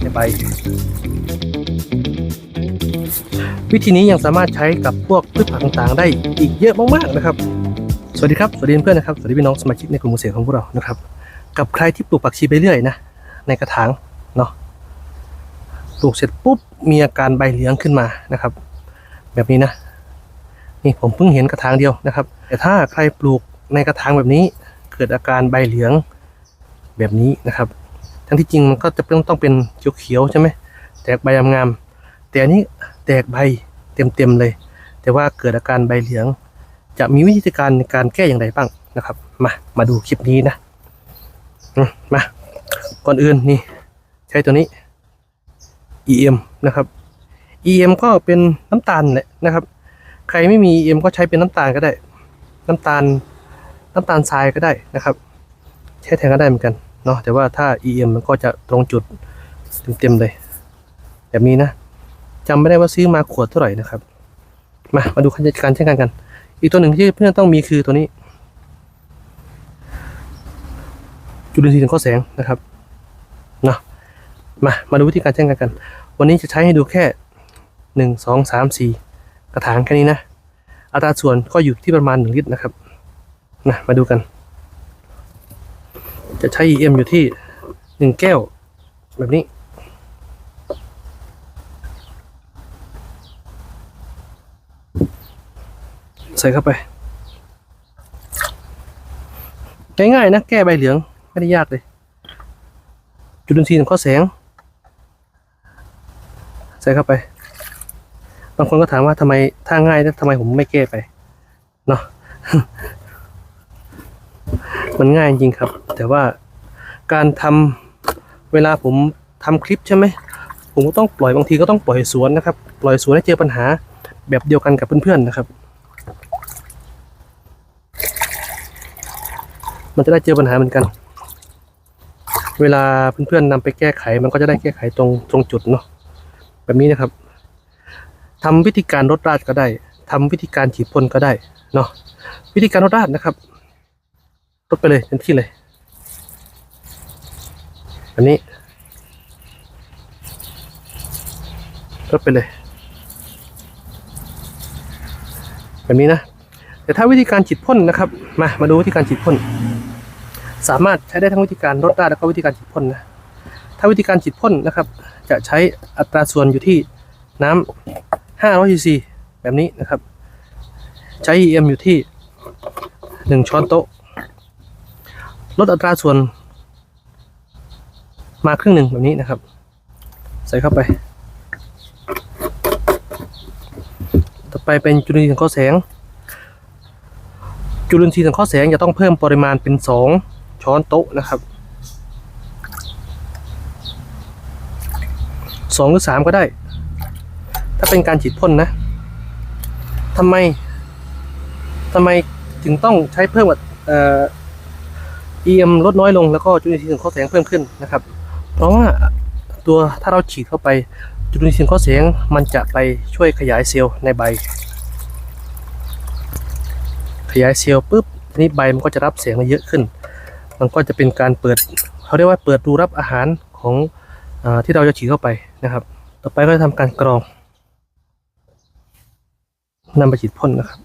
ในใบวิธีนี้ยังสามารถใช้กับพวกพืชผักต่างๆ ได้อีกเยอะมากๆนะครับ สวัสดีครับสวัสดีเพื่อนนะครับสวัสดีพี่น้องสมาชิกในกลุ่มเกษตรของพวกเรานะครับ กับใครที่ปลูกผักชีไปเรื่อยนะในกระถางเนาะปลูกเสร็จปุ๊บมีอาการใบเหลืองขึ้นมานะครับ แบบนี้นะนี่ผมเพิ่งเห็นกระถางเดียวนะครับ แต่ถ้าใครปลูกในกระถางแบบนี้เกิดอาการใบเหลือง แบบนี้นะครับ ทั้งที่จริงมันก็จะต้องต้องเป็นเขียวๆใช่ไหมแตกใบงามๆแต่อันนี้แตกใบเต็มๆเลย แต่ว่าเกิดอาการใบเหลือง จะมีวิธีการในการแก้อย่างไรบ้างนะครับ มามาดูคลิปนี้นะมมาก่อนอื่นนี่ใช้ตัวนี้ EM นะครับ EM ก็เป็นน้ำตาลแหละนะครับ ใครไม่มี EM ก็ใช้เป็นน้ำตาลก็ได้ น้ำตาลน้ำตาลทรายก็ได้นะครับ ใช้แทนก็ได้เหมือนกัน เนาะแต่ว่าถ้า EM มันก็จะตรงจุดเต็มๆเลย แบบนี้นะจำไม่ได้ว่าซื้อมาขวดเท่าไหร่นะครับ มามาดูการใช้งานกัน อีกตัวหนึ่งที่เพื่อนต้องมีคือตัวนี้ จุลินทรีย์สังเคราะห์แสงนะครับเนาะมามาดูวิธีการใช้งานกัน วันนี้จะใช้ให้ดูแค่หนึ่งสองสามสี่กระถางแค่นี้นะอัตราส่วนก็อยู่ที่ประมาณหนึ่งลิตรนะครับนะมาดูกัน จะใช้ EM อยู่ที่หนึ่งแก้ว แบบนี้ ใส่เข้าไป ง่ายๆนะ แก้ใบเหลือง ไม่ได้ยากเลย จุลินทรีย์สังเคราะห์แสง ใส่เข้าไป บางคนก็ถามว่าทำไมถ้าง่ายแล้วทำไมผมไม่แก้ไป เนาะ มันง่ายจริงครับ แต่ว่าการทำเวลาผมทำคลิปใช่ไหมผมก็ต้องปล่อยบางทีก็ต้องปล่อยสวนนะครับ ปล่อยสวนให้เจอปัญหาแบบเดียวกันกับเพื่อนๆนะครับ มันจะได้เจอปัญหาเหมือนกัน เวลาเพื่อนๆนำไปแก้ไข มันก็จะได้แก้ไขตรงตรงจุดเนาะแบบนี้นะครับทำวิธีการรดราดก็ได้ทำวิธีการฉีดพ่นก็ได้เนาะวิธีการรดราดนะครับ รดไปเลยเต็มที่เลย อันนี้รดไปเลย แบบนี้นะ แต่ถ้าวิธีการฉีดพ่นนะครับ มามาดูวิธีการฉีดพ่น สามารถใช้ได้ทั้งวิธีการรดราดแล้วก็วิธีการฉีดพ่นนะถ้าวิธีการฉีดพ่นนะครับ จะใช้อัตราส่วนอยู่ที่น้ำ500 cc แบบนี้นะครับ ใช้ EM อยู่ที่ 1 ช้อนโต๊ะ ลดอัตราส่วน มาครึ่งหนึ่งแบบนี้นะครับ ใส่เข้าไป ต่อไปเป็นจุลินทรีย์สังเคราะห์แสง จุลินทรีย์สังเคราะห์แสงจะต้องเพิ่มปริมาณเป็น 2 ช้อนโต๊ะนะครับสองหรือสามก็ได้ ถ้าเป็นการฉีดพ่นนะทำไมทำไมถึงต้องใช้เพิ่มกับเอ่อ EM ลดน้อยลงแล้วก็จุลินทรีย์สังเคราะห์แสงเพิ่มขึ้นนะครับ เพราะว่าตัวถ้าเราฉีดเข้าไปจุลินทรีย์สังเคราะห์แสงมันจะไปช่วยขยายเซลล์ในใบ ขยายเซลล์ปุ๊บทีนี้ใบมันก็จะรับแสงมาเยอะขึ้น มันก็จะเป็นการเปิดเขาเรียกว่าเปิดรูรับอาหารของอที่เราจะฉีดเข้าไปนะครับ ต่อไปก็จะทำการกรองนำไปฉีดพ่นนะครับ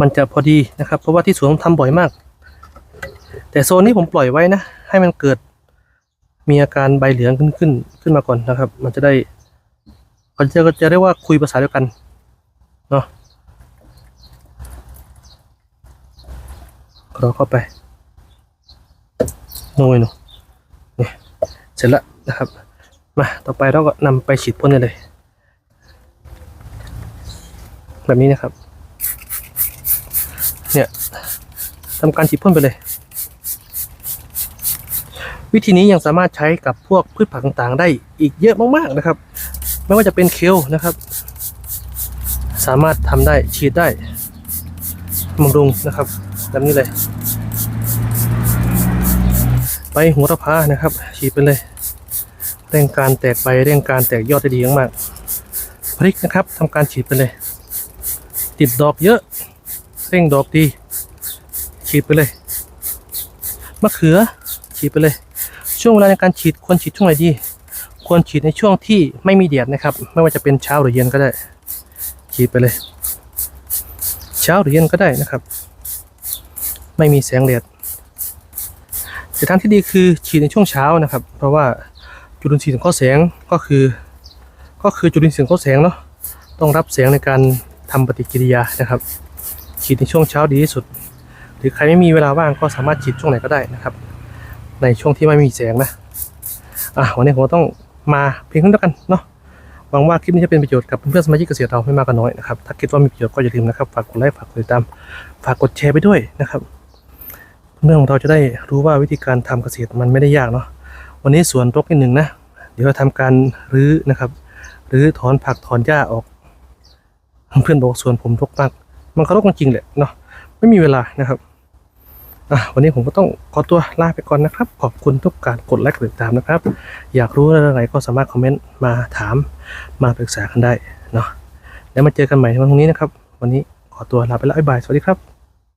มันจะพอดีนะครับ เพราะว่าที่สวนผมทำบ่อยมาก แต่โซนนี้ผมปล่อยไว้นะ ให้มันเกิดมีอาการใบเหลืองขึ้นขึ้นขึ้นมาก่อนนะครับ มันจะได้ก็จะจะเรียกว่าคุยภาษาเดียวกันเนาะกรอเข้าไปโน้ยหนูนี่เสร็จแล้วนะครับ มาต่อไปเราก็นำไปฉีดพ่นเลย แบบนี้นะครับ เนี่ยทำการฉีดพ่นไปเลย วิธีนี้ยังสามารถใช้กับพวกพืชผักต่างๆ ได้อีกเยอะมากๆนะครับ ไม่ว่าจะเป็นเคลนะครับ สามารถทำได้ฉีดได้บำรุงนะครับแบบนี้เลยไปหัวตะพานะครับ ฉีดไปเลยเร่งการแตกใบเร่งการแตกยอดได้ดีมากพริกนะครับทำการฉีดไปเลย ติดดอกเยอะ เร่งดอกดี ฉีดไปเลย มะเขือ ฉีดไปเลย ช่วงเวลาในการฉีดควรฉีดช่วงไหนดี ควรฉีดในช่วงที่ไม่มีแดดนะครับ ไม่ว่าจะเป็นเช้าหรือเย็นก็ได้ ฉีดไปเลย เช้าหรือเย็นก็ได้นะครับ ไม่มีแสงแดดแต่ทางที่ดีคือฉีดในช่วงเช้านะครับ เพราะว่าจุลินทรีย์สังเคราะห์แสงก็คือ ก็คือจุลินทรีย์สังเคราะห์แสงเนาะต้องรับแสงในการทำปฏิกิริยานะครับ ฉีดในช่วงเช้าดีที่สุด หรือใครไม่มีเวลาว่างก็สามารถฉีดช่วงไหนก็ได้นะครับ ในช่วงที่ไม่มีแสงนะอะวันนี้ผมต้องมาเพียงเท่านี้กันเนาะหวังว่าคลิปนี้จะเป็นประโยชน์กับเพื่อนสมาชิกเกษตรเราไม่มากก็น้อยนะครับถ้าคิดว่ามีประโยชน์ก็อย่าลืมนะครับฝากกดไลค์ฝากกดติดตามฝากกดแชร์ไปด้วยนะครับเพื่อนของเราจะได้รู้ว่าวิธีการทำเกษตรมันไม่ได้ยากเนาะวันนี้สวนรกนิดหนึ่งนะ เดี๋ยวเราทำการรื้อนะครับรื้อถอนผักถอนหญ้าออก เพื่อนบอกสวนผมรกมาก มันก็รกจริงแหละเนาะไม่มีเวลานะครับอะวันนี้ผมก็ต้องขอตัวลาไปก่อนนะครับ ขอบคุณทุกการกดไลค์กดติดตามนะครับ อยากรู้เรื่องอะไรก็สามารถคอมเมนต์มาถามมาปรึกษากันได้เนาะแล้วมาเจอกันใหม่ในวันพรุ่งนี้นะครับ วันนี้ขอตัวลาไปแล้วบ๊ายบายสวัสดีครับ